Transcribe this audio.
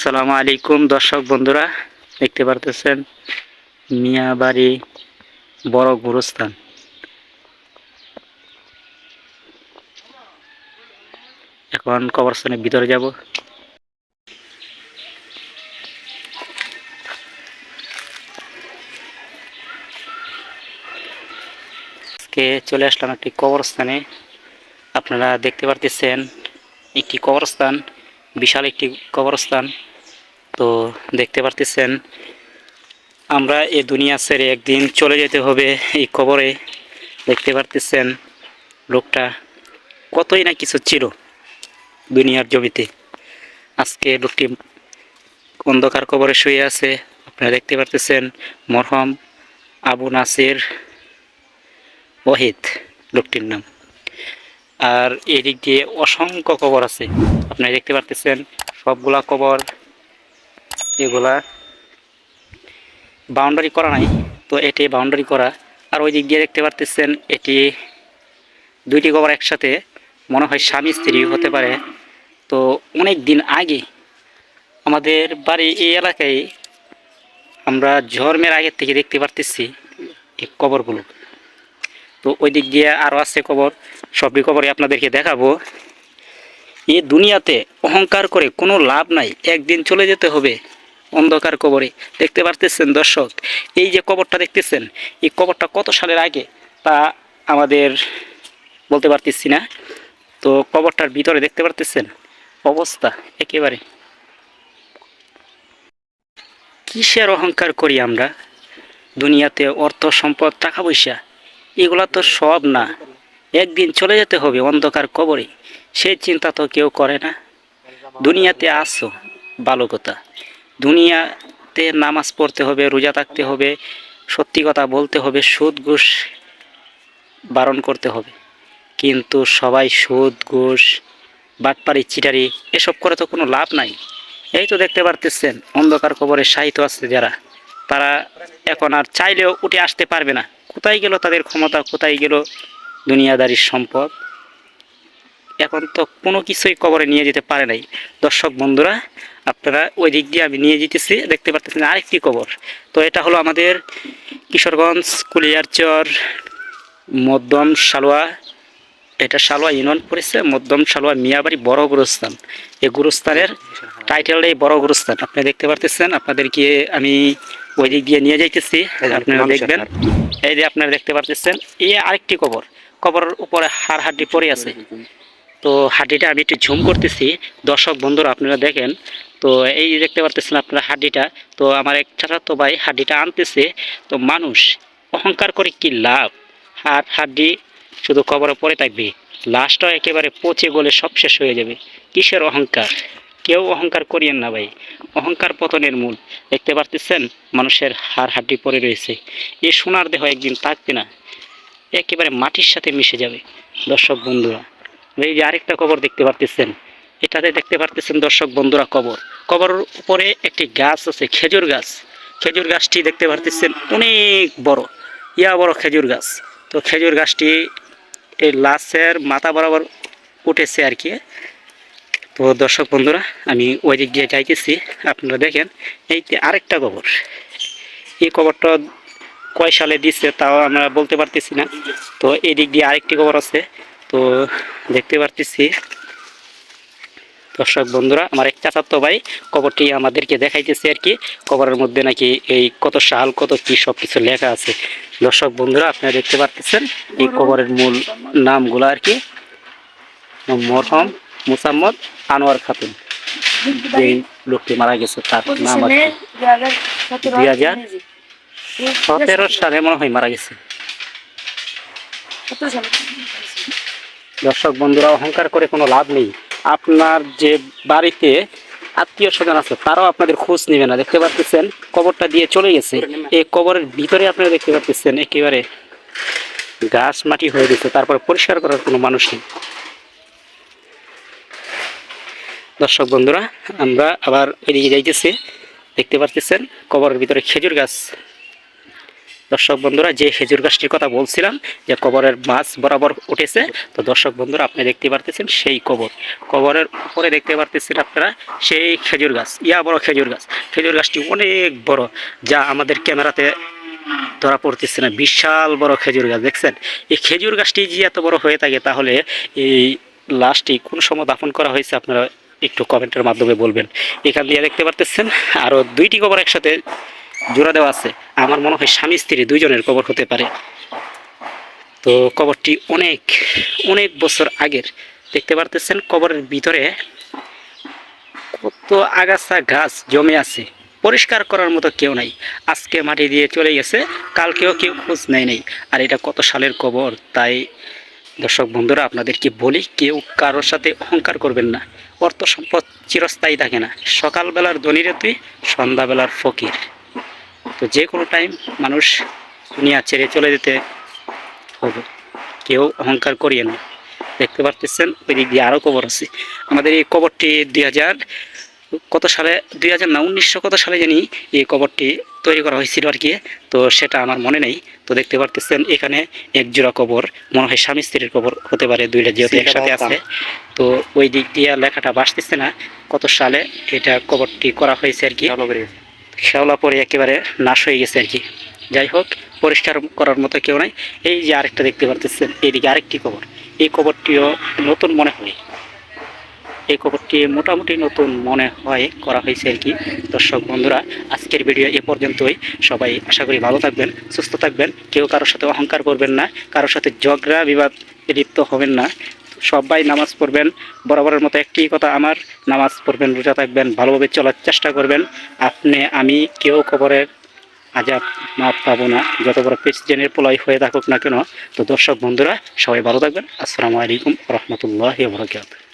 আসসালামু আলাইকুম, দর্শক বন্ধুরা, দেখতে পারতেছেন মিয়াবাড়ি বড় গুরুস্থান। এখন কবরস্থানের ভিতরে যাব। আজকে চলে আসলাম একটি কবরস্থানে। আপনারা দেখতে পারতেছেন, একটি কবরস্থান, বিশাল একটি কবরস্থান। তো দেখতে পারতেছেন, আমরা এই দুনিয়া ছেড়ে একদিন চলে যেতে হবে এই কবরে। দেখতে পারতেছেন লোকটা কতই না কিছু ছিল দুনিয়ার জমিতে। আজকে লোকটি অন্ধকার কবরে শুয়ে আছে, আপনারা দেখতে পারতেছেন মরহম আবু নাসির ওহিদ লোকটির নাম। আর এদিক দিয়ে অসংখ্য কবর আছে আপনারা দেখতে পারতেছেন সবগুলা কবর এগুলা বাউন্ডারি করা নাই। তো এটি বাউন্ডারি করা। আর ওই দিক দিয়ে দেখতে পারতেছেন, এটি দুইটি কবর একসাথে, মনে হয় স্বামী স্ত্রী হতে পারে। তো অনেক দিন আগে আমাদের বাড়ি এই এলাকায় আমরা ঝড়মের আগের থেকে দেখতে পারতেছি এই কবরগুলো। তো ওই দিক দিয়ে আরও আছে কবর। সবই কবরই আপনাদেরকে দেখাবো। এ দুনিয়াতে অহংকার করে কোনো লাভ নাই। একদিন চলে যেতে হবে। অন্ধকার কবরে। দেখতে পারতেছেন দর্শক, এই যে কবরটা দেখতেছেন, এই কবরটা কত সালের আগে? তা আমাদের বলতে পারতেছি না। তো কবরটার ভিতরে দেখতে পারতেছেন? অবস্থা একেবারে। কিসের অহংকার করি আমরা? দুনিয়াতে অর্থ, সম্পদ, টাকা পয়সা, এগুলা তো সব না। একদিন চলে যেতে হবে অন্ধকার কবরে। সেই চিন্তা তো কেউ করে না। দুনিয়াতে আসো ভালো কথা দুনিয়াতে নামাজ পড়তে হবে, রোজা থাকতে হবে, সত্যি কথা বলতে হবে, সুদ ঘুষ বারণ করতে হবে। কিন্তু সবাই সুদ ঘুষ বাটপাড়ি চিটারি, এসব করে তো কোনো লাভ নাই। এই তো দেখতে পারতেছেন, অন্ধকার কবরে সাহিত্য আছে যারা। তারা এখন আর চাইলেও উঠে আসতে পারবে না। কোথায় গেল তাদের ক্ষমতা, কোথায় গেল দুনিয়াদারির সম্পদ? এখন তো কোনো কিছুই কবরে নিয়ে যেতে পারে নাই। দর্শক বন্ধুরা আপনারা ওই দিক দিয়ে আমি নিয়ে যেতেছি দেখতে পারতেছেন আরেকটি কবর। তো এটা হলো আমাদের কিশোরগঞ্জ কুলিয়ারচর মধ্যম সালোয়া এটা সালোয়া ইউনিয়ন পড়েছে মধ্যম সালোয়া মিয়াবাড়ি বড় গুরুস্থান। এই গুরুস্থানের টাইটেলটাই বড় গুরুস্থান। আপনি দেখতে পারতেছেন আপনাদেরকে আমি ওই দিক দিয়ে নিয়ে যাইতেছি আপনারা দেখবেন। এই যে আপনারা দেখতে পারতেছেন এই আরেকটি কবর। কবরের উপরে হাড় হাড্ডি পড়ে আছে। তো হাড্ডিটা আমি একটু ঝুম করতেছি। দর্শক, বন্ধুরা, আপনারা দেখেন। তো এই দেখতে পারতেছেন আপনারা হাড্ডিটা তো আমার এক চাচাতো ভাই হাড্ডিটা আনতেছে। তো মানুষ অহংকার করে কি লাভ? হাড় হাড্ডি শুধু কবরে পড়ে থাকবে। লাশটাও একেবারে পচে গলে সব শেষ হয়ে যাবে। কিসের অহংকার? কেউ অহংকার করিয়েন না ভাই। অহংকার পতনের মূল। দেখতে পারতেছেন, মানুষের হাড় হাড্ডি পড়ে রয়েছে। এই সোনার দেহ একদিন থাকবে না। একেবারে মাটির সাথে মিশে যাবে। দর্শক, বন্ধুরা এই যে আরেকটা কবর দেখতে পারতেছেন, এটাতে দেখতে পারতেছেন দর্শক বন্ধুরা কবর। কবরের উপরে একটি গাছ আছে, খেজুর গাছ। খেজুর গাছটি দেখতে পারতেছেন অনেক বড়। ইয়া বড় খেজুর গাছ। তো খেজুর গাছটি এই লাশের মাথা বরাবর উঠেছে আর কি। তো দর্শক বন্ধুরা, আমি ওই দিক দিয়ে যাইতেছি। আপনারা দেখেন, এই আরেকটা কবর। এই কবরটা কয় সালে দিচ্ছে তাও আমরা বলতে পারতেছি না। তো এই দিক দিয়ে আরেকটি কবর আছে। তো দেখতে পারতেছি। দর্শক বন্ধুরা আমার এক চাচাতো ভাই কবরটি আমাদেরকে দেখাইতেছে আর কি। কবরের মধ্যে নাকি এই কত সাল কত কি সব কিছু লেখা আছে। দর্শক বন্ধুরা আপনারা দেখতে পারতেছেন এই কবরের মূল নামগুলো আর কি। মরহম মুসাম্মদ আনোয়ার খাতুন। এই লোকটি মারা গেছে তার নাম কি। দুই হাজার সতেরো সালে। মনে হয় মারা গেছে। দর্শক বন্ধুরা, অহংকার করে কোনো লাভ নেই। আপনার যে বাড়িতে আত্মীয় স্বজন আছে, তারাও আপনাদের খোঁজ নেবে না। দেখতে পাচ্ছেন কবরটা দিয়ে চলে গেছে। এই কবরের ভিতরে আপনারা দেখতে পাচ্ছেন একেবারে গাছ মাটি হয়ে গেছে, তারপরে পরিষ্কার করার কোনো মানুষ নেই। দর্শক বন্ধুরা, আমরা আবার ওইদিকে যাইতেছি। দেখতে পারতেছেন, কবরের ভিতরে খেজুর গাছ দর্শক বন্ধুরা, যে খেজুর গাছটির কথা বলছিলাম, যে কবরের মাছ বরাবর উঠেছে, তো দর্শক বন্ধুরা, আপনি দেখতে পারতেছেন সেই কবর। কবরের উপরে দেখতে পারতেছেন আপনারা সেই খেজুর গাছ, ইয়া বড় খেজুর গাছ। খেজুর গাছটি অনেক বড়, যা আমাদের ক্যামেরাতে ধরা পড়তেছে না, বিশাল বড় খেজুর গাছ, দেখছেন? এই খেজুর গাছটি যে এত বড় হয়ে থাকে, তাহলে এই লাশটি কোন সময় দাফন করা হয়েছে, আপনারা একটু কমেন্টের মাধ্যমে বলবেন। এখান দিয়ে দেখতে পারতেছেন আরও দুইটি কবর একসাথে জোড়া দেওয়া আছে। আমার মনে হয় স্বামী স্ত্রী দুইজনের কবর হতে পারে। তো কবরটি অনেক অনেক বছর আগের। দেখতে পারতেছেন কবরের ভিতরে কত আগাছা গাছ জমে আছে। পরিষ্কার করার মতো কেউ নাই। আজকে মাটি দিয়ে চলে গেছে, কালকেও কেউ খোঁজ নেয় নেই। আর এটা কত সালের কবর, তাই দর্শক বন্ধুরা, আপনাদেরকে বলি, কেউ কারোর সাথে অহংকার করবেন না। অর্থ সম্পদ চিরস্থায়ী থাকে না। সকালবেলার ধনীরে তুই, সন্ধ্যাবেলার ফকির। তো যে কোনো টাইম মানুষ দুনিয়া ছেড়ে চলে যেতে হবে। কেউ অহংকার করিয়ে না। দেখতে পারতেছেন ওই দিক দিয়ে আরও কবর আছে। আমাদের এই কবরটি দুই হাজার কত সালে দুই হাজার না উনিশশো কত সালে জানি এই কবরটি তৈরি করা হয়েছিল আর কি। তো সেটা আমার মনে নেই। তো দেখতে পারতেছেন এখানে এক জোড়া কবর মনে হয় স্বামী স্ত্রীর কবর হতে পারে দুইটা যেহেতু একসাথে আছে। তো ওই দিক দিয়ে লেখাটা বাসতেছে না কত সালে এটা কবরটি করা হয়েছে আর কি। শ্যাওলা পরে একেবারে নাশ হয়ে গেছে আর কি। যাই হোক, পরিষ্কার করার মতো কেউ নাই। এই যে আরেকটা দেখতে পারতেছেন এদিকে আরেকটি কবর। এই কবরটিও নতুন মনে হয়। এই কবরটি মোটামুটি নতুন মনে হয়, করা হয়েছে আর কি। দর্শক বন্ধুরা, আজকের ভিডিও এ পর্যন্তই। সবাই আশা করি ভালো থাকবেন, সুস্থ থাকবেন। কেউ কারোর সাথে অহংকার করবেন না, কারোর সাথে ঝগড়া, বিবাদ, লিপ্ত হবেন না। সবাই নামাজ পড়বেন, বরাবরের মতো একটি কথা আমার, নামাজ পড়বেন, রোজা থাকবেন, ভালোভাবে চলার চেষ্টা করবেন। আপনি, আমি কেউ খবরের আজাব মাপ পাবো না। যত বড় প্রেসিডেন্টের পোলাই হয়ে থাকুক না কেন, তো দর্শক বন্ধুরা, সবাই ভালো থাকবেন। আসসালামু আলাইকুম রহমতুল্লাহ বরকাত